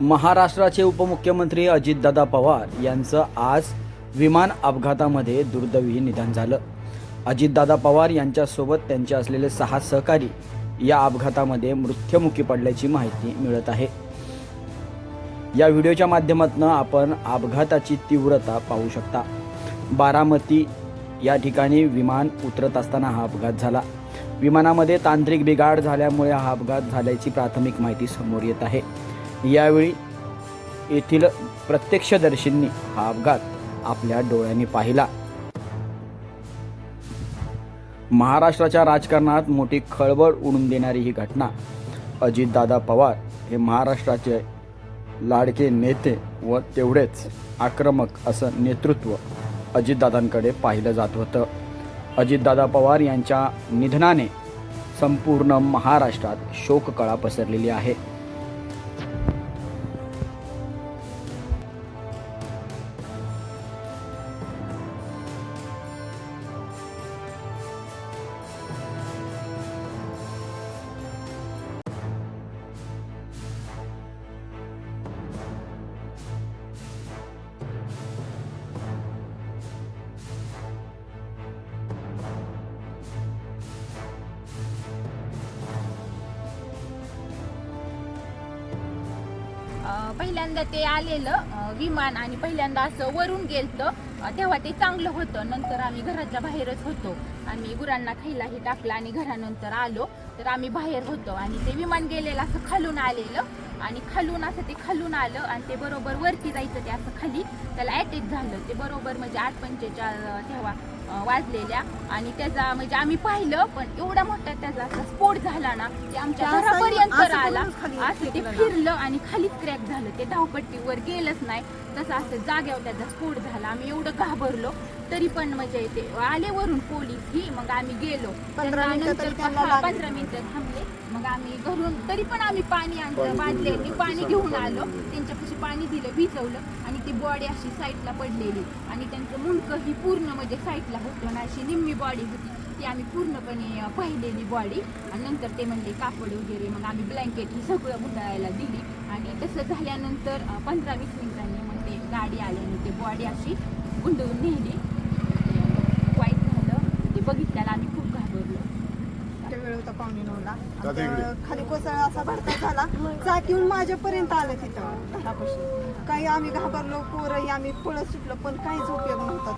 महाराष्ट्राचे उपमुख्यमंत्री अजितदादा पवार यांचं आज विमान अपघातामध्ये दुर्दैवी निधन झालं. अजितदादा पवार यांच्यासोबत त्यांचे असलेले सहा सहकारी या अपघातामध्ये मृत्युमुखी पडल्याची माहिती मिळत आहे. या व्हिडिओच्या माध्यमातून आपण अपघाताची तीव्रता पाहू शकता. बारामती या ठिकाणी विमान उतरत असताना हा अपघात झाला. विमानामध्ये तांत्रिक बिघाड झाल्यामुळे हा अपघात झाल्याची प्राथमिक माहिती समोर येत आहे. यावेळी येथील प्रत्यक्षदर्शींनी हा अपघात आपल्या डोळ्यांनी पाहिला. महाराष्ट्राच्या राजकारणात मोठी खळबळ उडून देणारी ही घटना अजितदादा पवार हे महाराष्ट्राचे लाडके नेते व तेवढेच आक्रमक असं नेतृत्व अजितदादांकडे पाहिलं जात होतं. अजितदादा पवार यांच्या निधनाने संपूर्ण महाराष्ट्रात शोककळा पसरलेली आहे. पहिल्यांदा ते आलेलं विमान आणि पहिल्यांदा असं वरून गेलतं तेव्हा ते चांगलं होतं. नंतर आम्ही घराच्या बाहेरच होतो. आम्ही गुरांना खायलाही टाकलं आणि घरानंतर आलो. तर आम्ही बाहेर होतो आणि ते विमान गेलेलं असं खालून आलेलं आणि खालून असं ते खालून आलं आणि ते बरोबर वरती जायचं ते असं खाली. त्याला अटॅक झालं. ते बरोबर म्हणजे आठ पंचेचाळ तेव्हा वाजलेल्या. आणि त्याचा म्हणजे आम्ही पाहिलं पण एवढा मोठा त्याचा असा स्फोट झाला ना की आमच्या घरापर्यंत आला खाली असं ते. फिरलं आणि खालीच क्रॅक झालं. ते धावपट्टीवर गेलंच नाही. तसं असं जाग्यावर त्याचा स्फोट झाला. आम्ही एवढं घाबरलो. तरी पण म्हणजे ते आले वरून पोलीस. ही मग आम्ही गेलो. पंधरा मिनिटं त्याच्यानंतर तरी त्यांना लागले. पंधरा मिनिटं थांबले. मग आम्ही घरून तरी पण आम्ही पाणी आणलं बादल्यांनी पाणी घेऊन आलो. त्यांच्यापाशी पाणी दिलं भिजवलं. आणि ती बॉडी अशी साईडला पडलेली. आणि त्यांचं मुंडकं ही पूर्ण म्हणजे साईडला होतं. ना अशी निम्मी बॉडी होती. ती आम्ही पूर्णपणे अं, पाहिलेली बॉडी आणि नंतर ते म्हणले कापड वगैरे. मग आम्ही ब्लँकेट ही सगळं गुंडाळायला दिली. आणि तसं झाल्यानंतर पंधरा वीस मिनिटांनी मग ते गाडी आली आणि ते बॉडी अशी गुंडळून नेली. बघितल्याला आम्ही खूप घाबरलो. त्या वेळ होता पाहुणे नऊला. दादा इकडे. आणि खाली कोसळा असा भरता झाला. चाक येऊन माझ्यापर्यंत आलं तिथं. घरापाशी काही आम्ही घाबरलो पोरही आम्ही पळत सुटलो पण काहीच उपयोग नव्हता.